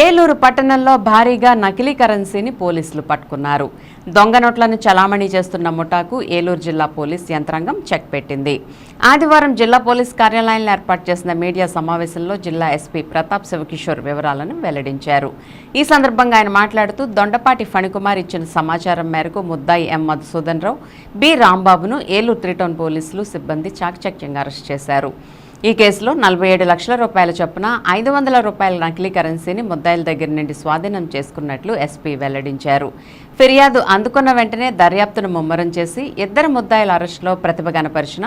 ఏలూరు పట్టణంలో భారీగా నకిలీ కరెన్సీని పోలీసులు పట్టుకున్నారు. దొంగ నోట్లను చలామణి చేస్తున్న ముఠాకు ఏలూరు జిల్లా పోలీస్ యంత్రాంగం చెక్ పెట్టింది. ఆదివారం జిల్లా పోలీస్ కార్యాలయంలో ఏర్పాటు చేసిన మీడియా సమావేశంలో జిల్లా ఎస్పీ ప్రతాప్ శివకిషోర్ వివరాలను వెల్లడించారు. ఈ సందర్భంగా ఆయన మాట్లాడుతూ దొండపాటి ఫణికుమార్ ఇచ్చిన సమాచారం మేరకు ముద్దాయి ఎం మధుసూదన్ రావు బి రాంబాబును ఏలూరు త్రిటౌన్ పోలీసులు సిబ్బంది చాకచక్యంగా అరెస్ట్ చేశారు. ఈ కేసులో నలభై ఏడు లక్షల రూపాయల చొప్పున ఐదు వందల రూపాయల నకిలీ కరెన్సీని ముద్దాయిల దగ్గర నుండి స్వాధీనం చేసుకున్నట్లు ఎస్పీ వెల్లడించారు. ఫిర్యాదు అందుకున్న వెంటనే దర్యాప్తును ముమ్మరం చేసి ఇద్దరు ముద్దాయిల అరెస్టులో ప్రతిభ కనపరిచిన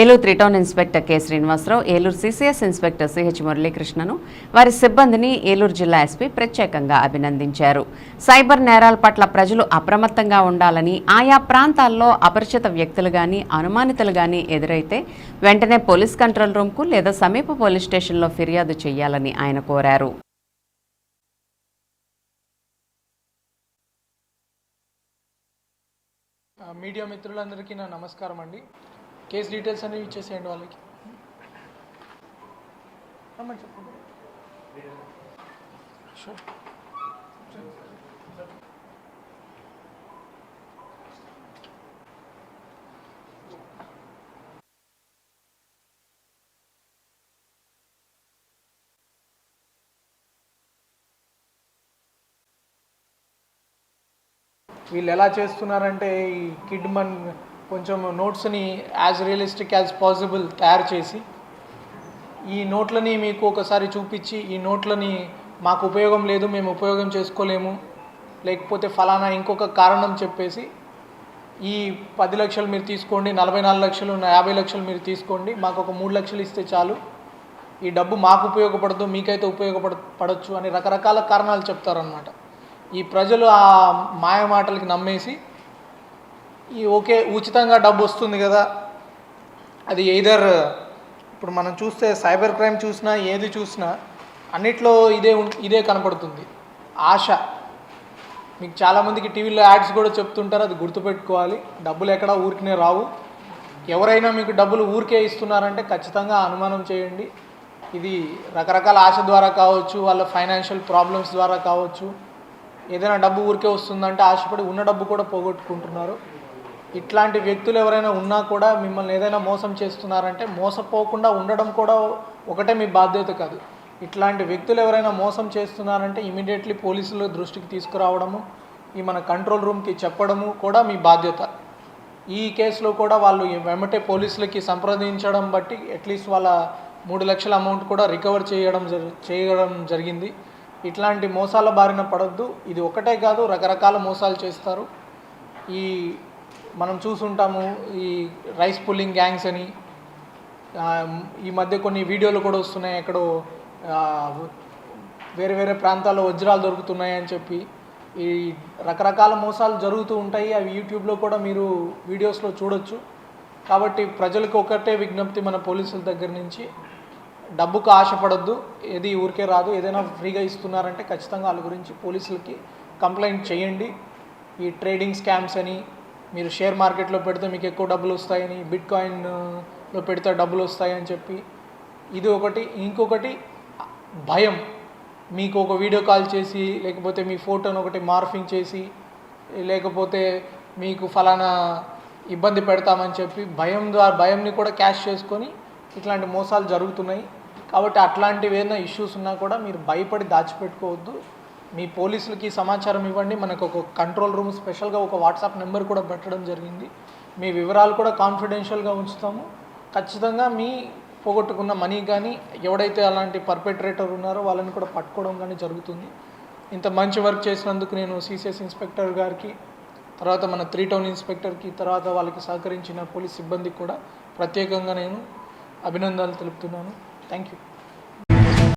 Eluru three town inspector K Srinivasarao Eluru CCS inspector CH మురళీకృష్ణను వారి సిబ్బందిని ఏలూరు జిల్లా ఎస్పీ ప్రత్యేకంగా అభినందించారు. సైబర్ నేరాల పట్ల ప్రజలు అప్రమత్తంగా ఉండాలని ఆయా ప్రాంతాల్లో అపరిచిత వ్యక్తులు గాని అనుమానితులు గాని ఎదురైతే వెంటనే పోలీస్ కంట్రోల్ రూమ్కు లేదా సమీప పోలీస్ స్టేషన్లో ఫిర్యాదు చేయాలని ఆయన కోరారు. మీడియా మిత్రులందరికీ నా నమస్కారం అండి. కేసు డీటెయిల్స్ అనేవి ఇచ్చేసేయండి వాళ్ళకి. చెప్పండి. Sure. వీళ్ళు ఎలా చేస్తున్నారంటే ఈ కిడ్ మన్ కొంచెం నోట్స్ని యాజ్ రియలిస్టిక్ యాజ్ పాసిబుల్ తయారు చేసి ఈ నోట్లని మీకు ఒకసారి చూపించి ఈ నోట్లని మాకు ఉపయోగం లేదు మేము ఉపయోగం చేసుకోలేము లేకపోతే ఫలానా ఇంకొక కారణం చెప్పేసి ఈ పది లక్షలు మీరు తీసుకోండి నలభై నాలుగు లక్షలు యాభై లక్షలు మీరు తీసుకోండి మాకు ఒక మూడు లక్షలు ఇస్తే చాలు. ఈ డబ్బు మాకు ఉపయోగపడదు మీకైతే ఉపయోగపడ పడవచ్చు అని రకరకాల కారణాలు చెప్తారనమాట ఈ ప్రజలు ఆ మాయ మాటలకి నమ్మేసి ఈ ఓకే ఉచితంగా డబ్బు వస్తుంది కదా. అది ఎయిదర్ ఇప్పుడు మనం చూస్తే సైబర్ క్రైమ్ చూసినా ఏది చూసినా అన్నిట్లో ఇదే ఉం- ఇదే కనపడుతుంది. ఆశ. మీకు చాలామందికి టీవీలో యాడ్స్ కూడా చెప్తుంటారు అది గుర్తుపెట్టుకోవాలి. డబ్బులు ఎక్కడ ఊరికనే రావు. ఎవరైనా మీకు డబ్బులు ఊరికే ఇస్తున్నారంటే ఖచ్చితంగా అనుమానం చేయండి. ఇది రకరకాల ఆశ ద్వారా కావచ్చు వాళ్ళ ఫైనాన్షియల్ ప్రాబ్లమ్స్ ద్వారా కావచ్చు. ఏదైనా డబ్బు ఊరికే వస్తుందంటే ఆశపడి ఉన్న డబ్బు కూడా పోగొట్టుకుంటున్నారు. ఇట్లాంటి వ్యక్తులు ఎవరైనా ఉన్నా కూడా మిమ్మల్ని ఏదైనా మోసం చేస్తున్నారంటే మోసపోకుండా ఉండడం కూడా ఒకటే మీ బాధ్యత కాదు. ఇట్లాంటి వ్యక్తులు ఎవరైనా మోసం చేస్తున్నారంటే ఇమీడియట్లీ పోలీసుల దృష్టికి తీసుకురావడము ఈ మన కంట్రోల్ రూమ్కి చెప్పడము కూడా మీ బాధ్యత. ఈ కేసులో కూడా వాళ్ళు వెంబటే పోలీసులకి సంప్రదించడం బట్టి అట్లీస్ట్ వాళ్ళ మూడు లక్షల అమౌంట్ కూడా రికవర్ చేయడం జరి చేయడం జరిగింది. ఇట్లాంటి మోసాల బారిన పడొద్దు. ఇది ఒకటే కాదు రకరకాల మోసాలు చేస్తారు. ఈ మనం చూసుంటాము ఈ రైస్ పుల్లింగ్ గ్యాంగ్స్ అని ఈ మధ్య కొన్ని వీడియోలు కూడా వస్తున్నాయి ఎక్కడో వేరే వేరే ప్రాంతాల్లో వజ్రాలు దొరుకుతున్నాయి అని చెప్పి. ఈ రకరకాల మోసాలు జరుగుతూ ఉంటాయి. అవి యూట్యూబ్లో కూడా మీరు వీడియోస్లో చూడొచ్చు. కాబట్టి ప్రజలకు ఒకటే విజ్ఞప్తి మన పోలీసుల దగ్గర నుంచి. డబ్బుకు ఆశపడద్దు. ఏది ఊరికే రాదు. ఏదైనా ఫ్రీగా ఇస్తున్నారంటే ఖచ్చితంగా వాళ్ళ గురించి పోలీసులకి కంప్లైంట్ చేయండి. ఈ ట్రేడింగ్ స్కామ్స్ అని మీరు షేర్ మార్కెట్లో పెడితే మీకు ఎక్కువ డబ్బులు వస్తాయని బిట్ కాయిన్లో పెడితే డబ్బులు వస్తాయని చెప్పి ఇది ఒకటి. ఇంకొకటి భయం. మీకు ఒక వీడియో కాల్ చేసి లేకపోతే మీ ఫోటోను ఒకటి మార్ఫింగ్ చేసి లేకపోతే మీకు ఫలానా ఇబ్బంది పెడతామని చెప్పి భయం ద్వారా భయంని కూడా క్యాష్ చేసుకొని ఇట్లాంటి మోసాలు జరుగుతున్నాయి. కాబట్టి అట్లాంటివి ఏదైనా ఇష్యూస్ ఉన్నా కూడా మీరు భయపడి దాచిపెట్టుకోవద్దు. మీ పోలీసులకి సమాచారం ఇవ్వండి. మనకు ఒక కంట్రోల్ రూమ్ స్పెషల్గా ఒక వాట్సాప్ నెంబర్ కూడా పెట్టడం జరిగింది. మీ వివరాలు కూడా కాన్ఫిడెన్షియల్గా ఉంచుతాము. ఖచ్చితంగా మీ పోగొట్టుకున్న మనీ కానీ ఎవడైతే అలాంటి పర్పెట్రేటర్ ఉన్నారో వాళ్ళని కూడా పట్టుకోవడం కానీ జరుగుతుంది. ఇంత మంచి వర్క్ చేసినందుకు నేను సిసిఎస్ ఇన్స్పెక్టర్ గారికి తర్వాత మన త్రీ టౌన్ ఇన్స్పెక్టర్కి తర్వాత వాళ్ళకి సహకరించిన పోలీస్ సిబ్బందికి కూడా ప్రత్యేకంగా నేను అభినందనలు తెలుపుతున్నాను. Thank you